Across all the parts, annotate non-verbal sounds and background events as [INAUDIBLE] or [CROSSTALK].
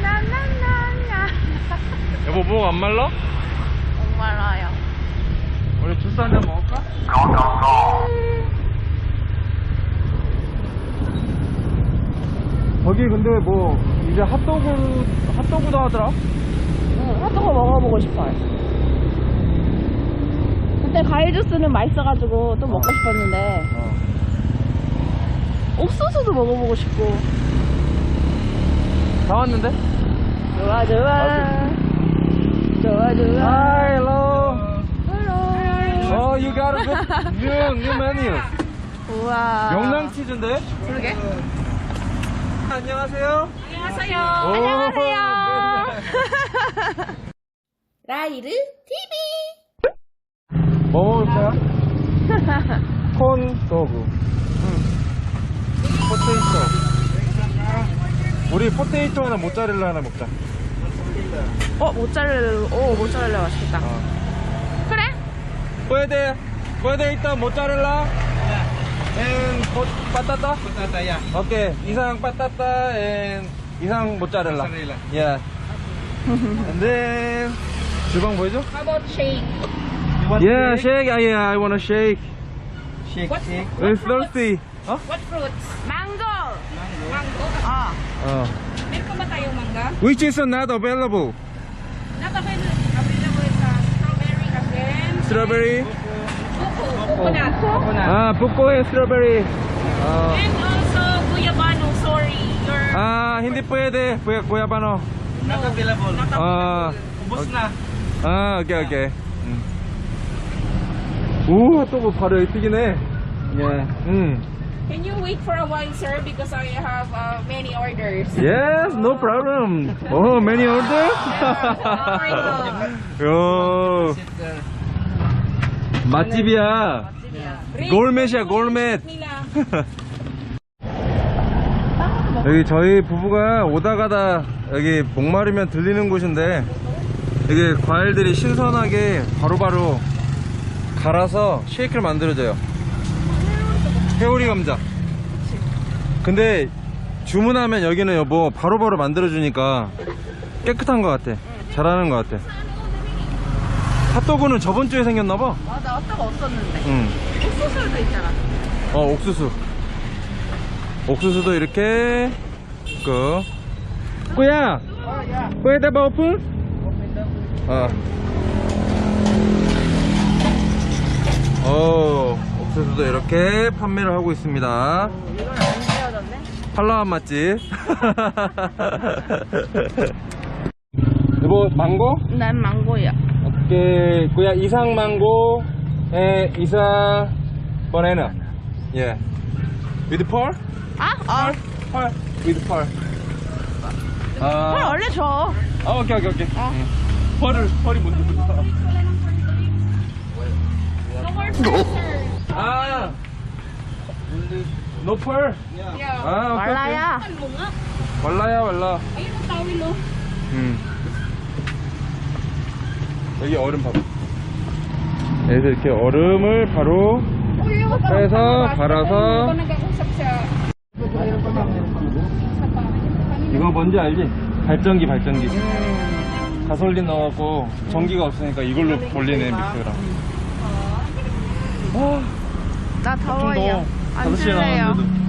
나나나나나. [LAUGHS] 여보 목 안 말라? 목 말라요. 우리 주스 한 잔 먹을까? 거기 근데 뭐 이제 핫도그 핫도그도 하더라? 응, 핫도그 먹어보고 싶어요. 그때 과일 주스는 맛있어가지고 또 먹고 싶었는데 어. 옥수수도 먹어보고 싶고. 다 왔는데? 좋아 좋아. 좋아 좋아. Hi, hello. hello. Oh, you got a good new new menu. 우와. 명랑 치즈인데? 그러게. 안녕하세요. 안녕하세요. 오, 안녕하세요. [LAUGHS] 라이르 TV. 뭐 먹을까요? [LAUGHS] 콘 도그. 포테이토. 우리 포테이토 하나 모짜렐라 하나 먹자. 어 모짜렐라. 오 모짜렐라 맛있겠다. 어. 그래? Puede, puede 있다 모짜렐라. And po- patata. Patata, yeah. Okay, isang patata and isang mozzarella. Mozzarella. Yeah. and then 주방 보여줘? How about shake? You want Yeah, shake? shake. Ah, yeah, I wanna shake. Shake, What? shake. We're thirsty. 어? What fruits? Mango. Ah. 어. Meron ba tayong mangga? Which is not available? Not available available sa strawberry again. Strawberry. Buko. Coconut. Coconut. 아, buko and strawberry. 어. And also guyabano. Sorry. Your 아, hindi pwede. Guyabano. Not available. not 아, Ubus na. 아, 오케이, 오케이. 음. 오, 또 바로 여기 튀기네. 예. 음. Wait for a while, sir? Because I have uh, many orders. Yes, no problem. Oh, many orders? 요. 맛집이야. 골맷이야, 골맷. 여기 저희 부부가 오다 가다 여기 목마르면 들리는 곳인데 이게 과일들이 신선하게 바로바로 갈아서 쉐이크를 만들어줘요 회오리 감자 근데 주문하면 여기는 여보 바로바로 만들어주니까 깨끗한 것 같아 잘하는 것 같아 핫도그는 저번 주에 생겼나봐 맞아, 어떤 없었는데. 응. 옥수수도 있잖아. 어 옥수수 옥수수도 이렇게 그 꾸야 꾸야 대박 오픈 어. 어 옥수수도 이렇게 판매를 하고 있습니다. 팔라완 맛집 [LAUGHS] 이거 망고? 난 망고야. 오케이 꾸야 이상 망고 에 이상 바나나 예 with pearl? 아? 어. 펄 with 펄. 헐, 아, 원래 줘. 아 오케이 오케이 오케이. 어. 응. 펄을 펄이 뭔지 모르겠어. 아, no 펄. 아, 오케이, 말라야. 오케이. 말라야 말라. Ayun ang tawil, oh. 음. 여기 얼음 봐봐. 여기서 이렇게 얼음을 바로 nag-usap siya. 이거 뭔지 알지? 발전기 발전기. 가솔린 넣어갖고 전기가 없으니까 이걸로 돌리네 믹스랑. 와, 나좀 더워요. 더. 안 5시에 줄래요. 나왔는데도.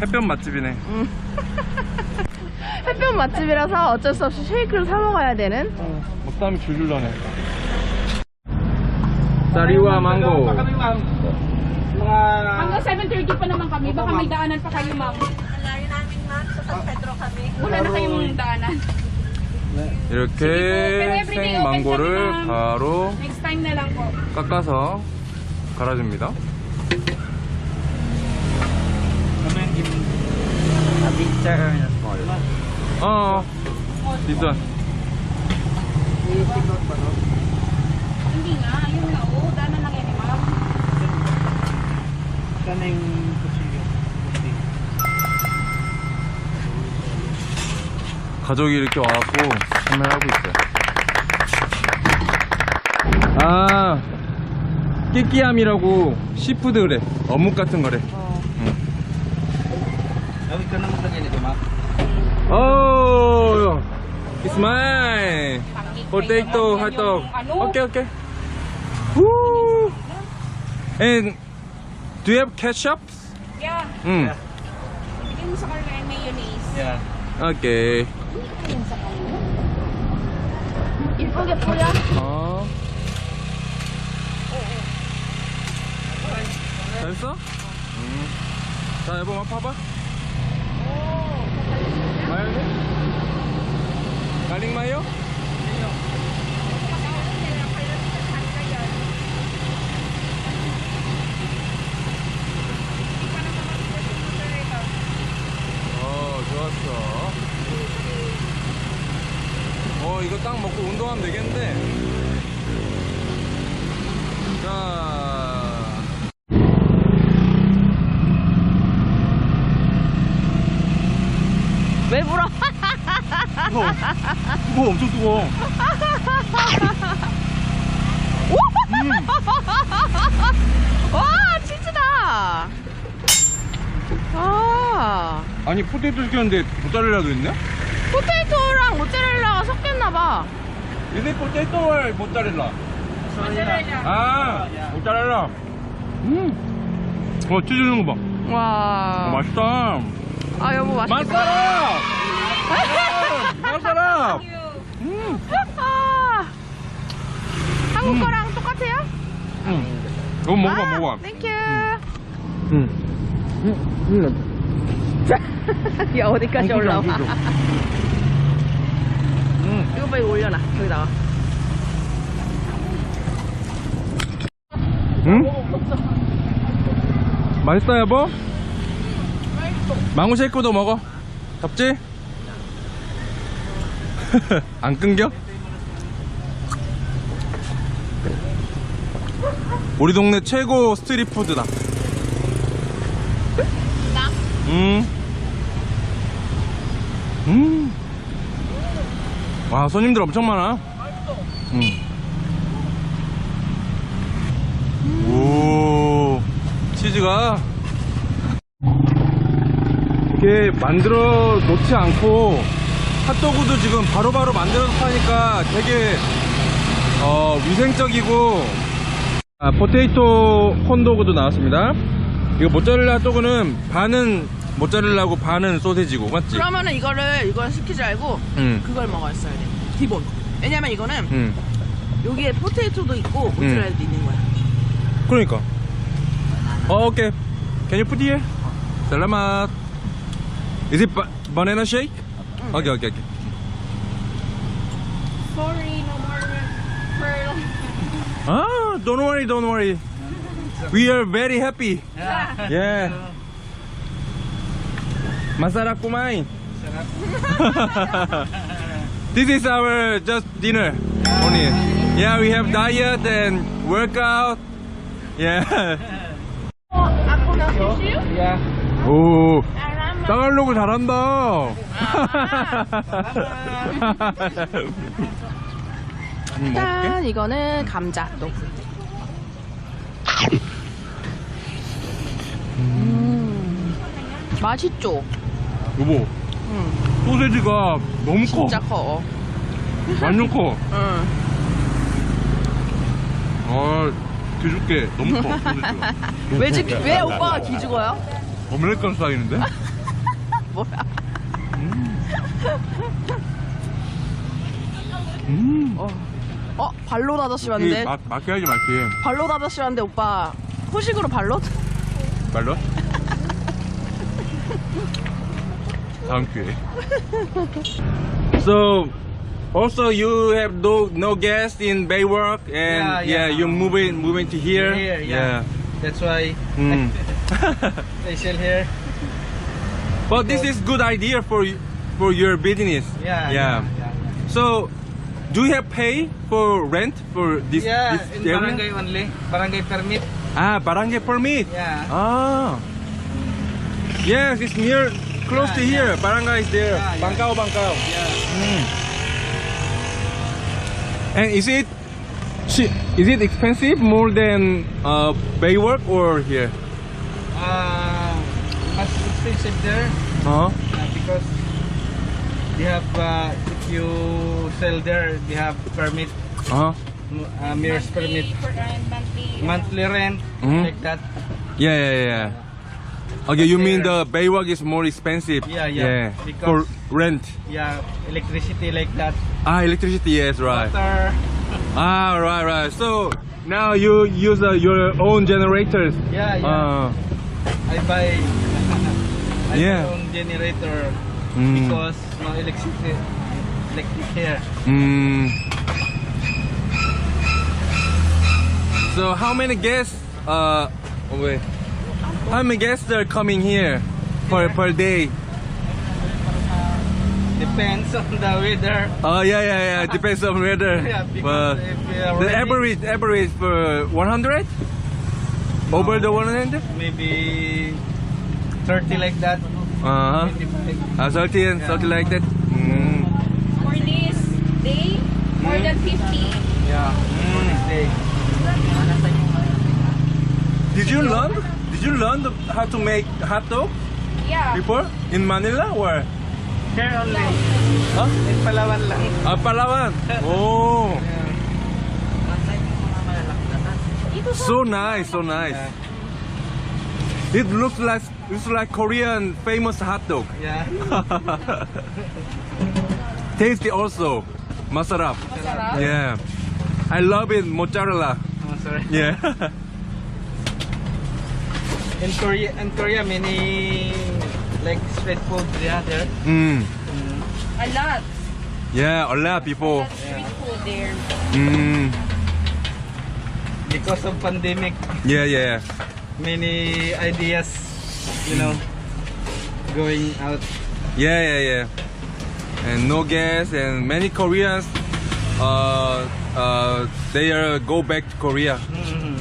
햇볕 맛집이네. 햇볕 맛집이라서 어쩔 수 없이 쉐이크를 사 먹어야 되는. 어, 먹다음이 줄줄 나네. 쌀이와 망고. Kami ma'am. Mga... Hanggang 7.30 pa naman kami. Baka may daanan pa kayo, ma'am. Layo namin ma'am, sa San Pedro kami. Wala na kayong daanan. 이렇게 생 망고를. 바로. 깎아서 갈아줍니다. Yung A big chair and a small. 어, this one. Hindi nga. Ayun nga, oh. Daanan lang yan, eh, ma'am. Kaning kusilyo. 가족이 이렇게 와갖고 판매를 하고 있어요. 아, 끼끼함이라고 시푸드 그래. 어묵 같은 거래. Gawin ka naman sa ganito ma'am. 오, mine. Pangit Potato, kayo. hot dog. Yung Ano? Okay, okay. Woo! And do you have ketchup? Yeah. Mm. Bigyan mo sa kanila yung mayonnaise. Yeah. Okay. Yan sa kanila. 이쁘게 뿌려. 어. 됐어? 응. 자, 여보, 한번 봐봐. 마요네? 갈릭 마요? 어, 좋았어. 어, 이거 딱 먹고 운동하면 되겠는데. 자. 왜 불어? 뜨거워. 뜨거워, 엄청 뜨거워. 와 치즈다. 아 아니, 포테이토 시켰는데 모짜렐라도 있네? 포테이토랑 모짜렐라가 섞였나봐. 이게 포테이토 or 모짜렐라? 아, 모짜렐라. 음. 어, 치즈 넣는 거 봐. 어, 와. 맛있다. 아 여보 맛있겠다. 맛있다! [LAUGHS] 맛있다! 음. 아. 한국 음. 거랑 똑같아요? 음. 이거 먹어봐, 아, 먹어봐. 땡큐. 음. [LAUGHS] 야 어디까지 올라와? 음. 이거 빨리 올려놔 여기다가. 응? 맛있어 여보? 망고 쉐이크도 먹어 덥지? [LAUGHS] 안 끊겨? 우리 동네 최고 스트릿 푸드다 음. 음. 와 손님들 엄청 많아 음. 오 치즈가 이렇게 만들어 놓지 않고 핫도그도 지금 바로바로 만들어서 파니까 되게 어, 위생적이고 아, 포테이토 콘도그도 나왔습니다 이거 모짜렐라 핫도그는 반은 모짜렐라고 반은 소세지고 맞지? 그러면은 이거를 이걸 시키지 말고 응. 그걸 먹었어야 돼. 기본. 왜냐면 이거는 응. 여기에 포테이토도 있고 모짜렐라도 있는 거야. 그러니까. 어, 오케이. Can you put here? Salamat. Is it ba- banana shake? Okay, okay, okay. Sorry, no. Ah, don't worry, don't worry. We are very happy. Yeah. Masarap kumain. this is our just dinner only. Yeah, we have diet and workout. Yeah. Yeah. 오, 따갈로그 잘한다. 먹을게. 일단 이거는 감자 넣고. 음. 맛있죠? 여보, 응. 소세지가 너무 커. 진짜 커. 완전 커. [LAUGHS] 응. 아, 기죽게. 너무 커, [LAUGHS] 소세지가. 왜, 지, 왜 오빠가 기죽어요? 아메리칸 스타일인데? [LAUGHS] 뭐야? 음. 어, 어 발로 아저씨 이 왔는데 마, 마키아지 맛이. 발로 아저씨 왔는데 오빠 후식으로 발로? 말로? [LAUGHS] 다음 기회에. So, also you have no no gas in Baywalk and Yeah, yeah, yeah. you moving moving to here. Here, yeah. That's why Mm. [LAUGHS] they sell here. But this is good idea for y- for your business. Yeah. Yeah. Yeah. So, do you have pay for rent for this? Yeah, this in area? barangay only. Barangay permit. Ah, barangay permit. Yeah. Ah. Yes, it's near, close Yeah, to here. Barangay is there. Yeah, yeah. Bangkao, Bangkao. Yeah. Mm. And is it, is it expensive more than uh, Baywork or here? Uh, much expensive there Uh huh. uh, because they have uh, you sell there, they have permit, Uh huh. uh, mirrors permit, Monthly, per, uh, monthly. monthly rent, Mhm. like that. Yeah, yeah, yeah. Okay, you mean the Baywalk is more expensive? Yeah, yeah. For Because- rent. Yeah, electricity like that. Ah, electricity, yes, right. Water. [LAUGHS] Ah, right, right. So now you use uh, your own generators. Yeah, yeah. Uh, I buy. [LAUGHS] I Yeah. buy own generator Mm. because no electricity, electric here. mm. So how many guests? Uh, oh wait. How many guests are coming here per per day? Depends on the weather. Oh yeah, yeah, yeah. [LAUGHS] Depends on weather. Yeah, because but if the average average for 100 over the 100. Maybe 30 like that. Uh huh. 25. Uh, 30 and 30 like that. Mm. For this day, more Mm. than 50. Yeah. For this day. Did you learn? Did you learn the, how to make hot dog Yeah. before in Manila or? Here only. Huh? In Palawan lang. Ah, Palawan. [LAUGHS] Oh, so nice, so nice. It looks like it's like Korean famous hot dog. Yeah. [LAUGHS] Tasty also, masarap. Masarap. Yeah, I love it mozzarella. Oh. Yeah. [LAUGHS] In Korea, in Korea, many like street food yeah, there. mm. A lot. Yeah, a lot people. That's street food there. Mm. Because of pandemic, Yeah, yeah. many ideas, you know, going out. Yeah, yeah, yeah. And no gas, and many Koreans, uh, uh, they are go back to Korea Mhm.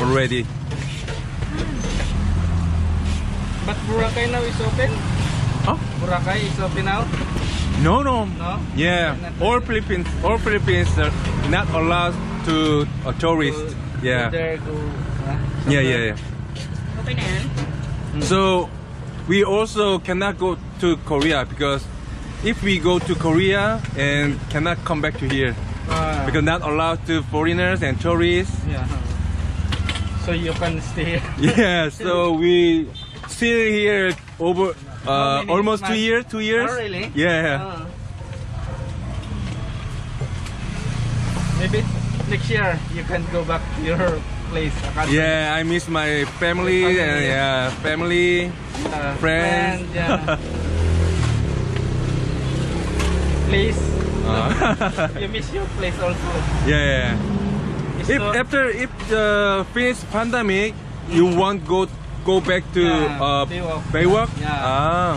already. But Boracay now is open. Huh? Boracay is open now. No, no. No. Yeah, all Philippines, all Philippines are not allowed to a tourist. Go- Yeah, Go there, go. uh, yeah, yeah, yeah. Okay na? So we also cannot go to Korea because if we go to Korea and cannot come back to here Ah, because not allowed to foreigners and tourists. yeah. So you can stay here. [LAUGHS] Yeah, so we still here over uh, almost two years. Two years. Oh, really? Yeah. Ah. Maybe next year you can go back to your place. Yeah, I miss my family Family. and yeah, family. Uh, Friends. friend, yeah. [LAUGHS] place. Uh, [LAUGHS] You miss your place also. yeah. It's If after if the finish pandemic, you want go go back to Yeah, uh, Baywalk. Baywalk? Yeah. Ah.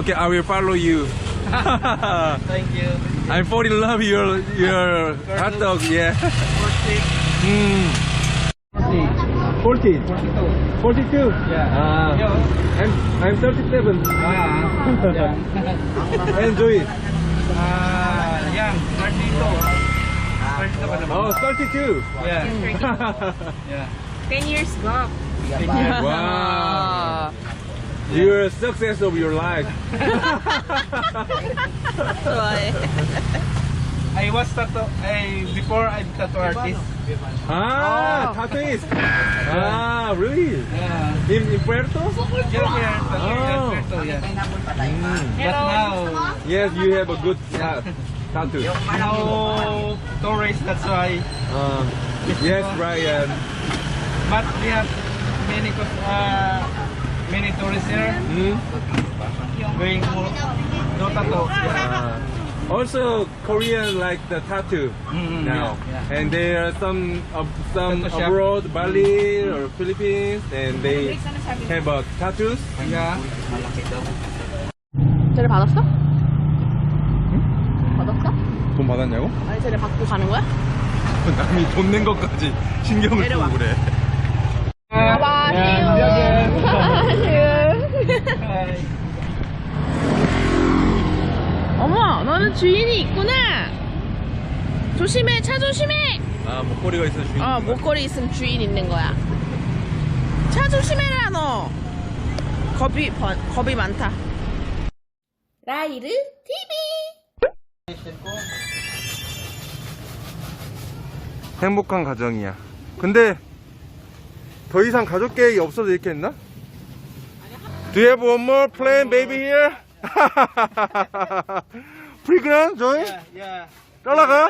Okay, I will follow you. [LAUGHS] Thank you. I fall in love your your [LAUGHS] hot dog. Yeah. 40. Mm. 40. 42. 42. Yeah. Ah. Yo. I'm I'm 37. Ah, yeah. [LAUGHS] Enjoy it. Ah, yan. 32. 32 ba naman? Oh, 32. Yeah. [LAUGHS] Yeah. 10 years back. Thank you. Wow. You're a success of your life. [LAUGHS] I was tattoo. I before I tattoo artist. Ah, oh. tattooist. [LAUGHS] ah, really? Yeah. In, in Puerto? Yeah, yeah. Oh. Puerto, yeah. Mm. But now, yes, you have a good [LAUGHS] yeah, tattoo. No tourists, that's why. Uh, yes, Brian. But we have many uh, many tourists here. Mm. Doing no tattoo. Yeah. Uh, also, Korean like the tattoo Mm, now, yeah, yeah. and there are some uh, some Tattoo shop. abroad, Bali or Philippines, and they have uh, tattoos. Yeah. 쟤네 받았어? 받았어? 돈 받았냐고? 아니 쟤네 받고 가는 거야? 남이 돈 낸 것까지 신경을. 쓰고 그래. 봐봐, Yeah. 어머 너는 주인이 있구나. 조심해 차 조심해. 아 목걸이가 있어 주인 어 목걸이 있으면 주인 있는 거야. 차 조심해라 너. 겁이 번, 겁이 많다. 라이르 TV 행복한 가정이야. 근데 더 이상 가족 계획이 없어도 이렇게 했나? Do you have one more plan baby here? Pretty good, Joy? Yeah, yeah. Talaga?